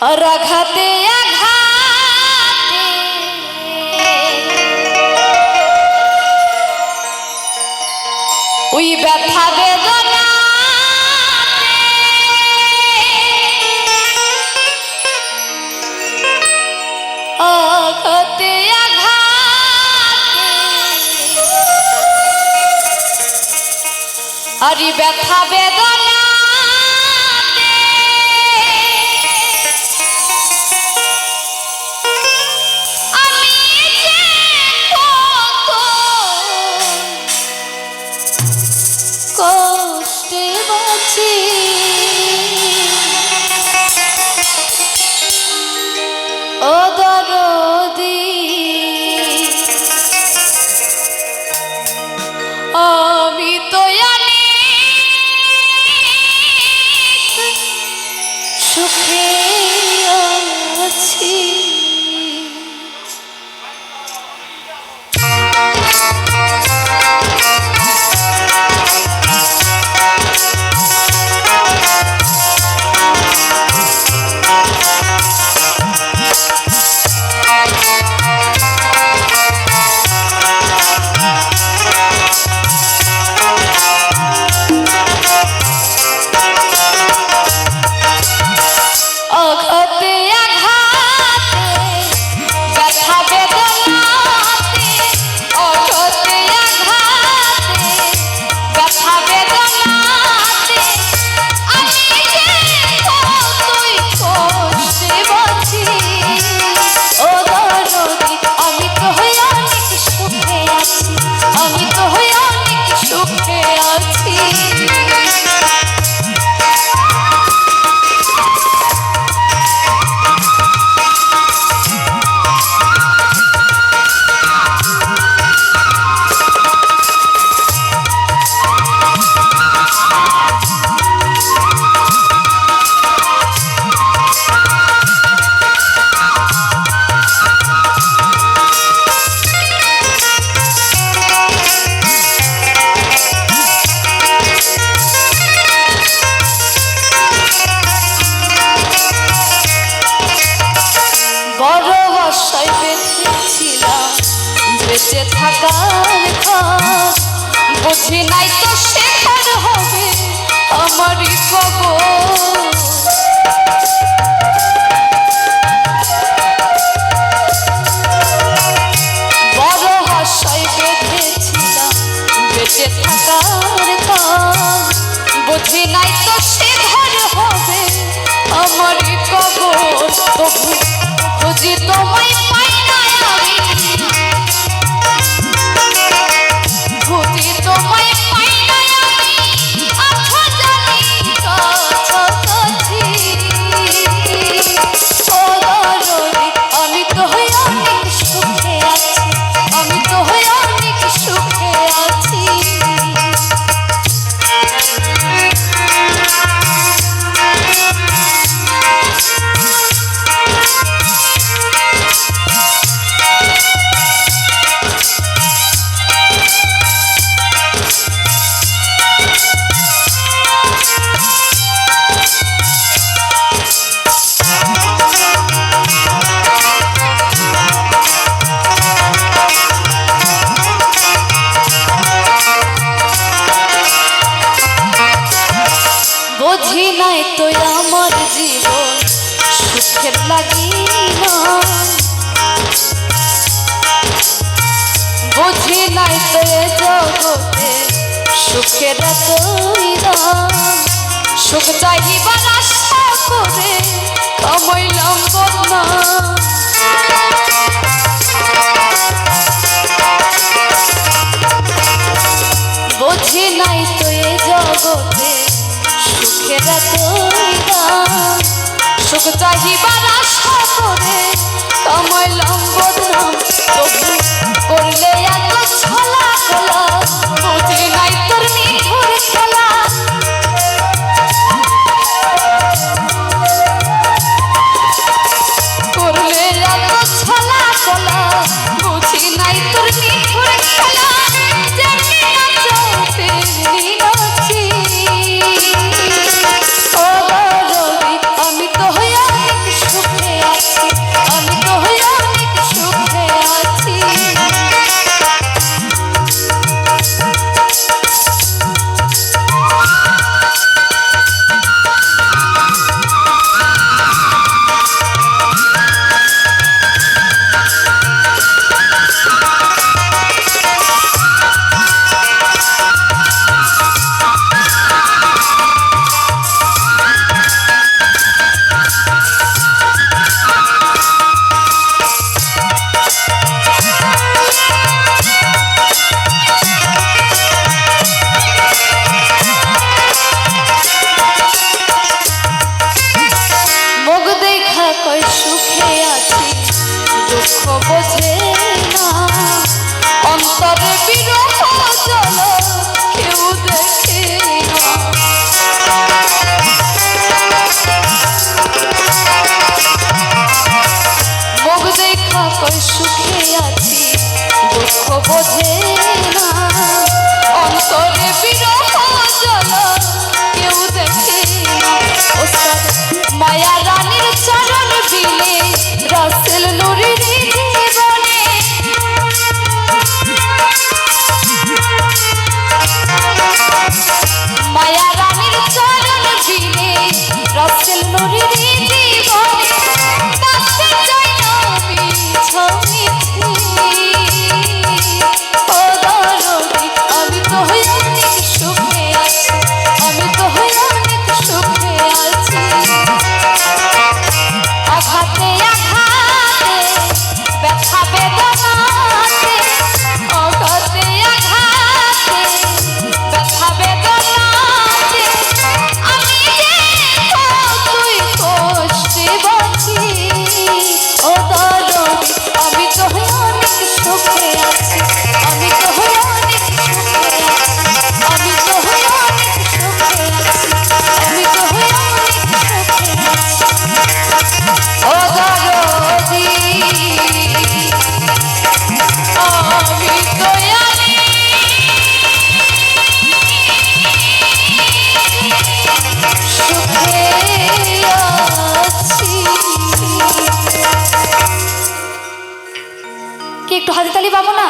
আর আঘাতে আঘাতে। ওই ব্যথা বেদনা আঘাতে আঘাতে। আর ব্যথা বেদনা কষ্টে বাঁচি ও দরদি আমি তো সুখে আছি। হবে আমারই কবর তো আমার জীবন, সুখের লাগি না বুঝি নাই তো জগতে সুখের তৈরি সুখ চাহিবার আশা করে কমাইলাম বদনা বুঝি নাই তো জগতে খেরা কইরা সুখ চাহিবার আশা করে কামাইলাম বোঝে একটু হাতে তালি পাবো না?